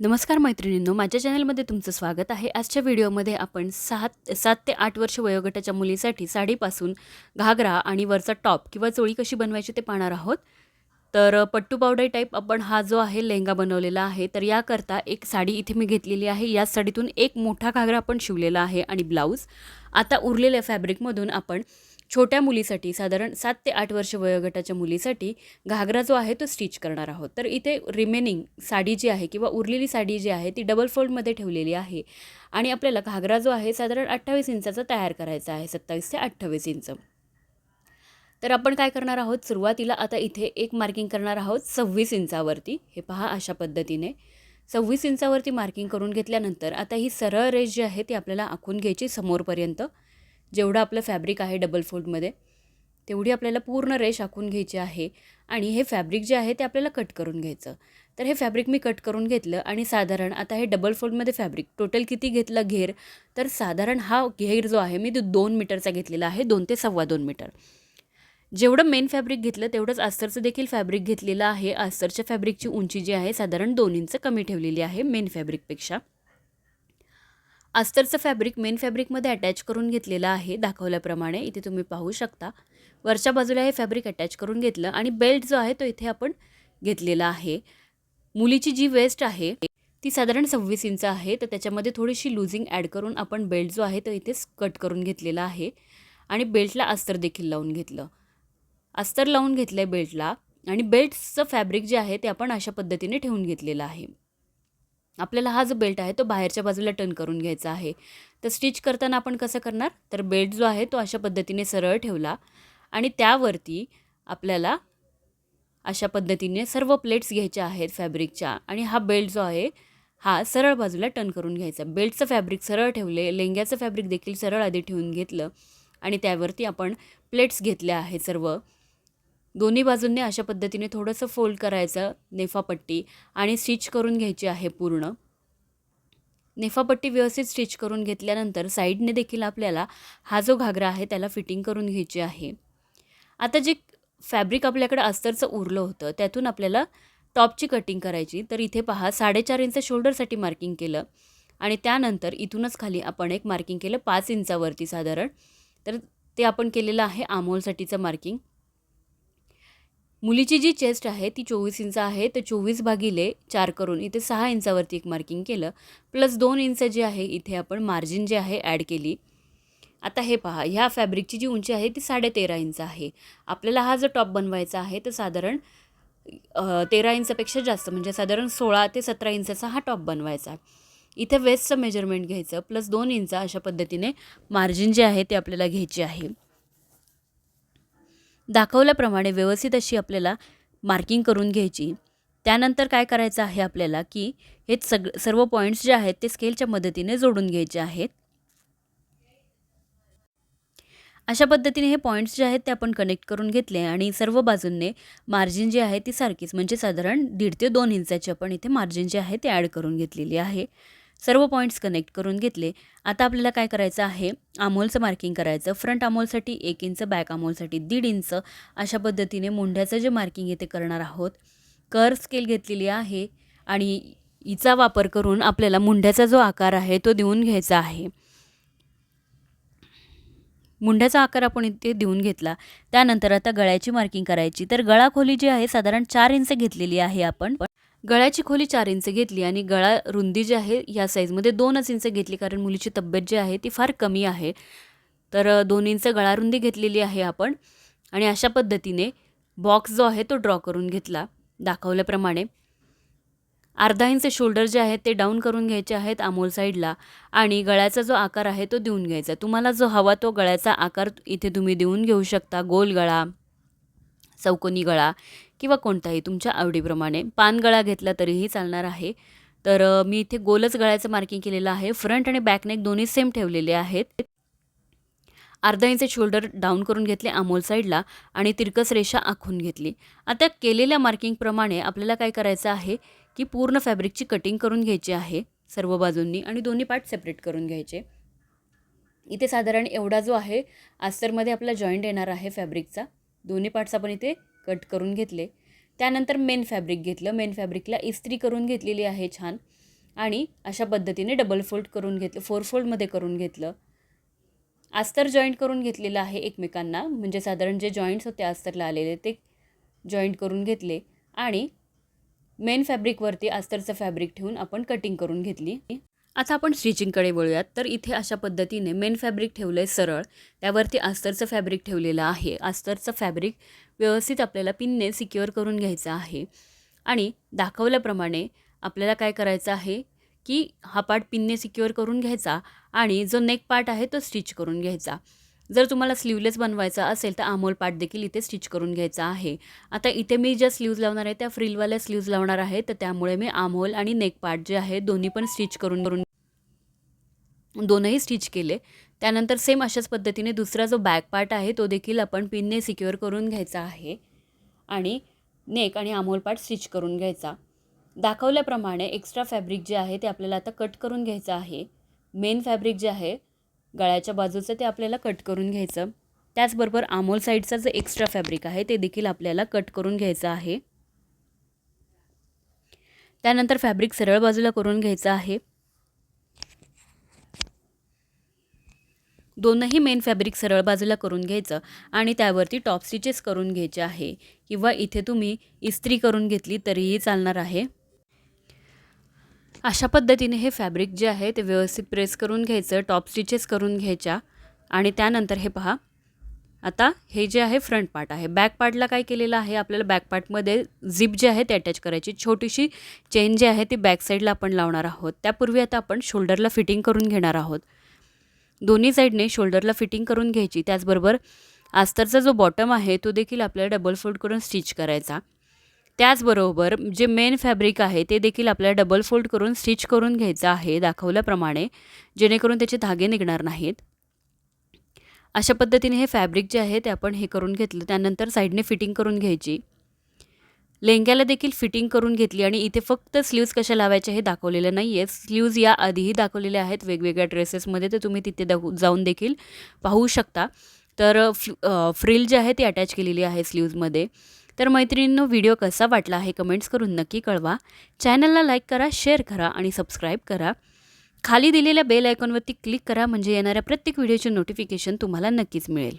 नमस्कार मैत्रिणींनो माझ्या चॅनलमध्ये तुमचं स्वागत आहे. आजच्या व्हिडिओमध्ये आपण सात सात ते आठ वर्ष वयोगटाच्या मुलीसाठी साडीपासून घागरा आणि वरचा टॉप किंवा चोळी कशी बनवायची ते पाहणार आहोत. तर पट्टू पावडर टाईप आपण हा जो आहे लेहंगा बनवलेला आहे तर याकरता एक साडी इथे मी घेतलेली आहे. या साडीतून एक मोठा घागरा आपण शिवलेला आहे आणि ब्लाऊज. आता उरलेल्या फॅब्रिकमधून आपण छोट्या मुलीसाठी साधारण सात ते आठ वर्ष वयोगटाच्या मुलीसाठी घागरा जो आहे तो स्टिच करणार आहोत. तर इथे रिमेनिंग साडी जी आहे किंवा उरलेली साडी जी आहे ती डबल फोल्डमध्ये ठेवलेली आहे. आणि आपल्याला घागरा जो आहे साधारण अठ्ठावीस इंचाचा तयार करायचा आहे सत्तावीस ते अठ्ठावीस इंच. तर आपण काय करणार आहोत? सुरुवातीला आता इथे एक मार्किंग करणार आहोत सव्वीस इंचावरती. हे पहा अशा पद्धतीने. सव्वीस इंचावरती मार्किंग करून घेतल्यानंतर आता ही सरळ रेष जी आहे ती आपल्याला आखून घ्यायची समोरपर्यंत. जेवढं आपलं फॅब्रिक आहे डबल फोल्डमध्ये तेवढी आपल्याला पूर्ण रेष आखून घ्यायची आहे आणि हे फॅब्रिक जे आहे ते आपल्याला कट करून घ्यायचं. तर हे फॅब्रिक मी कट करून घेतलं आणि साधारण आता हे डबल फोल्डमध्ये फॅब्रिक टोटल किती घेतलं घेर? तर साधारण हा घेर जो आहे मी तो दोन मीटरचा घेतलेला आहे दोन ते सव्वा दोन मीटर. जेवढं मेन फॅब्रिक घेतलं तेवढंच अस्तरचं देखील फॅब्रिक घेतलेलं आहे. अस्तरच्या फॅब्रिकची उंची जी आहे साधारण दोन इंच कमी ठेवलेली आहे मेन फॅब्रिकपेक्षा. अस्तरचं फॅब्रिक मेन फॅब्रिकमध्ये अटॅच करून घेतलेलं आहे दाखवल्याप्रमाणे. इथे तुम्ही पाहू शकता. वरच्या बाजूला हे फॅब्रिक अटॅच करून घेतलं आणि बेल्ट जो आहे तो इथे आपण घेतलेला आहे. मुलीची जी वेस्ट आहे ती साधारण सव्वीस इंच आहे. तर त्याच्यामध्ये थोडीशी लुझिंग ॲड करून आपण बेल्ट जो आहे तो इथेच कट करून घेतलेला आहे. आणि बेल्टला अस्तर देखील लावून घेतलं. अस्तर लावून घेतलं आहे बेल्टला आणि बेल्टचं फॅब्रिक जे आहे ते आपण अशा पद्धतीने ठेवून घेतलेलं आहे. आपल्याला हा जो बेल्ट आहे तो बाहेरच्या बाजूला टर्न करून घ्यायचा आहे. तर स्टिच करताना आपण कसं करणार? तर बेल्ट जो आहे तो अशा पद्धतीने सरळ ठेवला आणि त्यावरती आपल्याला अशा पद्धतीने सर्व प्लेट्स घ्यायच्या आहेत फॅब्रिकच्या आणि हा बेल्ट जो आहे हा सरळ बाजूला टर्न करून घ्यायचा. बेल्टचं फॅब्रिक सरळ ठेवले लेंग्याचं फॅब्रिक देखील सरळ आधी ठेवून घेतलं आणि त्यावरती आपण प्लेट्स घेतल्या आहेत सर्व. दोन्ही बाजूंनी अशा पद्धतीने थोडंसं फोल्ड करायचं नेफापट्टी आणि स्टिच करून घ्यायची आहे पूर्ण. नेफापट्टी व्यवस्थित स्टिच करून घेतल्यानंतर साईडने देखील आपल्याला हा जो घागरा आहे त्याला फिटिंग करून घ्यायची आहे. आता जे फॅब्रिक आपल्याकडे अस्तरचं उरलं होतं त्यातून आपल्याला टॉपची कटिंग करायची. तर इथे पहा साडेचार इंच शोल्डरसाठी मार्किंग केलं आणि त्यानंतर इथूनच खाली आपण एक मार्किंग केलं पाच इंचावरती साधारण. तर ते आपण केलेलं आहे आमोलसाठीचं मार्किंग. मुलीची जी चेस्ट आहे ती चोवीस इंच आहे तर चोवीस भागिले चार करून इथे सहा इंचावरती एक मार्किंग केलं. प्लस दोन इंच जे आहे इथे आपण मार्जिन जे आहे ॲड केली. आता हे पहा ह्या फॅब्रिकची जी उंची आहे ती साडेतेरा इंच आहे. आपल्याला हा जो टॉप बनवायचा आहे तर साधारण तेरा इंचापेक्षा जास्त म्हणजे साधारण सोळा ते सतरा इंचाचा हा टॉप बनवायचा. इथे वेस्टचं मेजरमेंट घ्यायचं प्लस दोन इंच अशा पद्धतीने मार्जिन जे आहे ते आपल्याला घ्यायचे आहे. दाखवल्याप्रमाणे व्यवस्थित अशी आपल्याला मार्किंग करून घ्यायची. त्यानंतर काय करायचं आहे आपल्याला की हे सग सर्व पॉईंट्स जे आहेत ते स्केलच्या मदतीने जोडून घ्यायचे आहेत. अशा पद्धतीने हे पॉईंट्स जे आहेत ते आपण कनेक्ट करून घेतले आणि सर्व बाजूंनी मार्जिन जी आहे ती सारखीच म्हणजे साधारण दीड ते दोन इंचाची आपण इथे मार्जिन जे आहे ते ॲड करून घेतलेली आहे. सर्व पॉईंट्स कनेक्ट करून घेतले. आता आपल्याला काय करायचं आहे? आमोलचं मार्किंग करायचं. फ्रंट आमोलसाठी एक इंच बॅक आमोलसाठी दीड इंच अशा पद्धतीने मुंढ्याचं जे मार्किंग येते करणार आहोत. कर स्केल घेतलेली आहे आणि हिचा वापर करून आपल्याला मुंढ्याचा जो आकार आहे तो देऊन घ्यायचा आहे. मुंढ्याचा आकार आपण इथे देऊन घेतला. त्यानंतर आता गळ्याची मार्किंग करायची. तर गळा खोली जी आहे साधारण चार इंच घेतलेली आहे आपण. गळ्याची खोली चार इंच घेतली आणि गळा रुंदी जी आहे या साईजमध्ये दोनच इंच घेतली कारण मुलीची तब्येत जी आहे ती फार कमी आहे. तर दोन इंच गळा रुंदी घेतलेली आहे आपण आणि अशा पद्धतीने बॉक्स जो आहे तो ड्रॉ करून घेतला दाखवल्याप्रमाणे. अर्धा इंच शोल्डर जे आहेत ते डाऊन करून घ्यायचे आहेत अमोल साईडला आणि गळ्याचा जो आकार आहे तो देऊन घ्यायचा तुम्हाला जो हवा तो गळ्याचा आकार इथे तुम्ही देऊन घेऊ शकता. गोल गळा चौकोनी गळा किंवा कोणताही तुमच्या आवडीप्रमाणे. पानगळा घेतला तरीही चालणार आहे. तर मी इथे गोलच गळ्याचं मार्किंग केलेलं आहे. फ्रंट आणि बॅकनेक दोन्ही सेम ठेवलेले आहेत. अर्धा इंच शोल्डर डाऊन करून घेतले अमोल साईडला आणि तिरकस रेषा आखून घेतली. आता केलेल्या मार्किंगप्रमाणे आपल्याला काय करायचं आहे की पूर्ण फॅब्रिकची कटिंग करून घ्यायची आहे. सर्व बाजूंनी आणि दोन्ही पार्ट सेपरेट करून घ्यायचे. इथे साधारण एवढा जो आहे अस्तरमध्ये आपला जॉईंट येणार आहे फॅब्रिकचा दोन्ही पार्ट्स आपण इथे कट करून घेतले. त्यानंतर मेन फॅब्रिक घेतलं. मेन फॅब्रिकला इस्त्री करून घेतलेली आहे छान. आणि अशा पद्धतीने डबल फोल्ड करून घेतलं. फोर फोल्डमध्ये करून घेतलं. अस्तर जॉईंट करून घेतलेलं आहे एकमेकांना. म्हणजे साधारण जे जॉईंट्स होते अस्तरला आलेले ते जॉईंट करून घेतले. आणि मेन फॅब्रिकवरती अस्तरचं फॅब्रिक ठेवून आपण कटिंग करून घेतली. आता आपण स्टिचिंगकडे वळूयात. तर इथे अशा पद्धतीने मेन फॅब्रिक ठेवलं आहे सरळ. त्यावरती अस्तरचं फॅब्रिक ठेवलेलं आहे. अस्तरचं फॅब्रिक व्यवस्थित आपल्याला पिनने सिक्युअर करून घ्यायचं आहे. आणि दाखवल्याप्रमाणे आपल्याला काय करायचं आहे की हा पार्ट पिनने सिक्युअर करून घ्यायचा आणि जो नेक पार्ट आहे तो स्टिच करून घ्यायचा. जर तुम्हाला स्लीवलेस बनवायचा असेल तर आमोल पार्ट देखील इथे स्टिच करून घ्यायचा आहे. आता इथे मी ज्या स्लीव्ज लावणार आहे त्या फ्रिलवाल्या स्लीव्ज लावणार आहे. तर त्यामुळे मी आमोल आणि नेक पार्ट जे आहे दोन्ही पण स्टिच करून करून दोनही स्टिच केले. त्यानंतर सेम अशाच पद्धतीने दुसरा जो बॅक पार्ट आहे तो देखील आपण पिनने सिक्युअर करून घ्यायचा आहे. आणि नेक आणि आमोल पार्ट स्टिच करून घ्यायचा. दाखवल्याप्रमाणे एक्स्ट्रा फॅब्रिक जे आहे ते आपल्याला आता कट करून घ्यायचं आहे. मेन फॅब्रिक जे आहे गळ्याच्या बाजूचं ते आपल्याला कट करून घ्यायचं. त्याचबरोबर आमोल साईडचं जे एक्स्ट्रा फॅब्रिक आहे ते देखील आपल्याला कट करून घ्यायचं आहे. त्यानंतर फॅब्रिक सरळ बाजूला करून घ्यायचं आहे. दोनही मेन फॅब्रिक सरळ बाजूला करून घ्यायचं आणि त्यावरती टॉप स्टिचेस करून घ्यायचे आहे. किंवा इथे तुम्ही इस्त्री करून घेतली तरीही चालणार आहे. अशा पद्धतीने हे फॅब्रिक जे आहे ते व्यवस्थित प्रेस करून घ्यायचं टॉप स्टिचेस करून घ्यायच्या. आणि त्यानंतर हे पहा. आता हे जे आहे फ्रंट पार्ट आहे. बॅक पार्टला काय केलेलं आहे? आपल्याला बॅक पार्टमध्ये झिप जे आहे ते अटॅच करायची. छोटीशी चेन जी आहे ती बॅक साईडला आपण लावणार आहोत. त्यापूर्वी आता आपण शोल्डरला फिटिंग करून घेणार आहोत. दोन्ही साईडने शोल्डरला फिटिंग करून घ्यायची. त्याचबरोबर आस्तरचा जो बॉटम आहे तो देखील आपल्याला डबल फोल्ड करून स्टिच करायचा. त्याचबरोबर जे मेन फॅब्रिक आहे ते देखील आपल्याला डबल फोल्ड करून स्टिच करून घ्यायचं आहे दाखवल्याप्रमाणे जेणेकरून त्याचे धागे निघणार नाहीत. अशा पद्धतीने हे फॅब्रिक जे आहे ते आपण हे करून घेतलं. त्यानंतर साईडने फिटिंग करून घ्यायची. लेंग्याला देखील फिटिंग करून घेतली आणि इथे फक्त स्लीव्ज कशा लावायच्या हे दाखवलेलं नाही आहे स्लीव्ज या आधीही दाखवलेल्या आहेत वेगवेगळ्या ड्रेसेसमध्ये तर तुम्ही तिथे दाखव जाऊन देखील पाहू शकता. तर फ्रिल जे आहे ती अटॅच केलेली आहे स्लीव्जमध्ये तर मैत्रिणींनो व्हिडिओ कसा वाटला हे कमेंट्स करून नक्की कळवा. चॅनलला लाईक करा शेअर करा आणि सबस्क्राईब करा. खाली दिलेल्या बेल आयकॉनवरती क्लिक करा म्हणजे येणाऱ्या प्रत्येक व्हिडिओचे नोटिफिकेशन तुम्हाला नक्कीच मिळेल.